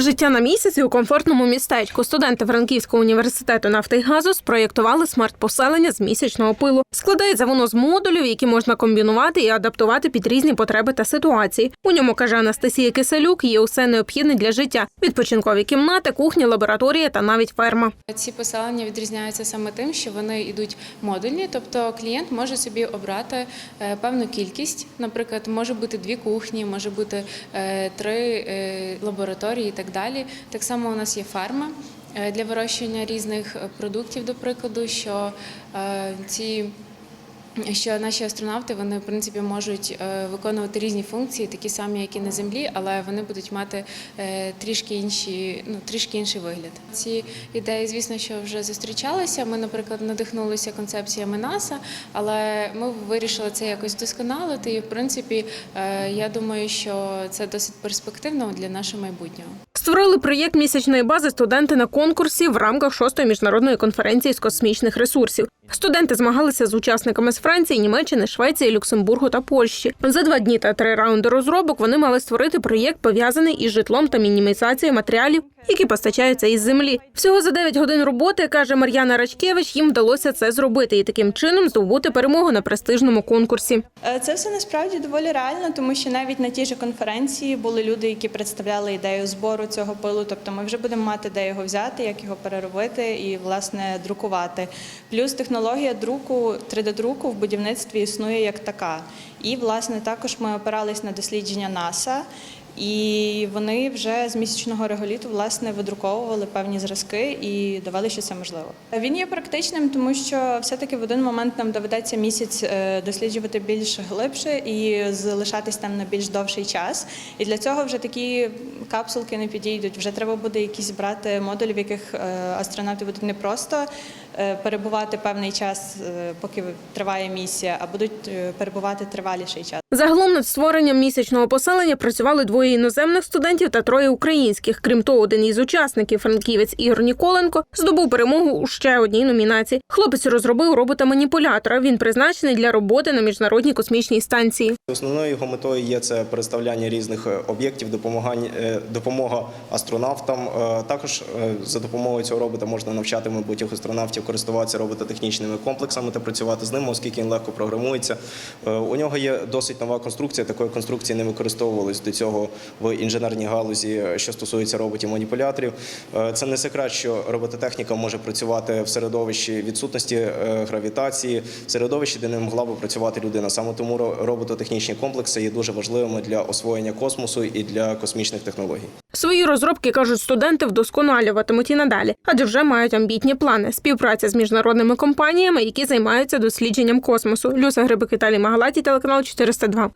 Життя на місяці у комфортному містечку. Студенти Франківського університету нафти і газу спроєктували смарт-поселення з місячного пилу. Складається воно з модулів, які можна комбінувати і адаптувати під різні потреби та ситуації. У ньому каже Анастасія Киселюк, є усе необхідне для життя: відпочинкові кімнати, кухня, лабораторія та навіть ферма. Ці поселення відрізняються саме тим, що вони йдуть модульні, тобто клієнт може собі обрати е, певну кількість. Наприклад, може бути дві кухні, може бути е, три е, лабораторії і так далі. Так само у нас є ферма е, для вирощування різних е, продуктів, до прикладу, що е, ці що наші астронавти вони в принципі можуть виконувати різні функції, такі самі, як і на землі, але вони будуть мати трішки інші, ну трішки інший вигляд. Ці ідеї, звісно, що вже зустрічалися. Ми, наприклад, надихнулися концепціями НАСА, але ми вирішили це якось вдосконалити. І в принципі, я думаю, що це досить перспективно для нашого майбутнього. Створили проєкт місячної бази студенти на конкурсі в рамках шостої міжнародної конференції з космічних ресурсів. Студенти змагалися з учасниками з Франції, Німеччини, Швеції, Люксембургу та Польщі. За два дні та три раунди розробок вони мали створити проєкт, пов'язаний із житлом та мінімізацією матеріалів, які постачаються із землі. Всього за 9 годин роботи каже Мар'яна Рачкевич. Їм вдалося це зробити і таким чином здобути перемогу на престижному конкурсі. Е, Це все насправді доволі реально, тому що навіть на тій же конференції були люди, які представляли ідею збору цього пилу. Тобто ми вже будемо мати де його взяти, як його переробити і власне друкувати. Плюс технологія друку 3D-друку в будівництві існує як така. І власне також ми опирались на дослідження НАСА. І вони вже з місячного реголіту власне видруковували певні зразки і довели, що це можливо. Він є практичним, тому що все-таки в один момент нам доведеться місяць е, досліджувати більш глибше і залишатись там на більш довший час. І для цього вже такі капсулки не підійдуть. Вже треба буде якісь брати модулі, в яких е, астронавти будуть не просто перебувати певний час, е, поки триває місія, а будуть е, перебувати триваліший час. Загалом над створенням місячного поселення працювали двоє іноземних студентів та троє українських. Крім того, один із учасників франківець Ігор Ніколенко здобув перемогу у ще одній номінації. Хлопець розробив робота-маніпулятора. Він призначений для роботи на міжнародній космічній станції. Основною його метою є це переставляння різних е, об'єктів, е, допомога астронавтам. Е, Також за допомогою цього робота можна навчати майбутніх астронавтів користуватися робототехнічними комплексами та працювати з ними, оскільки він легко програмується. У нього є досить нова конструкція. Такої конструкції не використовувалось до цього в інженерній галузі, е, що стосується роботів-маніпуляторів. Е, Це не секрет, що робототехніка може працювати в середовищі відсутності е, гравітації, в середовищі, де не могла би працювати людина. Саме тому ро- робототехнічні комплекси є дуже важливими для освоєння космосу і для космічних технологій. Свої розробки кажуть, студенти вдосконалюватимуть і надалі, адже вже мають амбітні плани. Співпраця з міжнародними компаніями, які займаються дослідженням космосу. Люса Грибик, Віталій Магалаті, телеканал 402.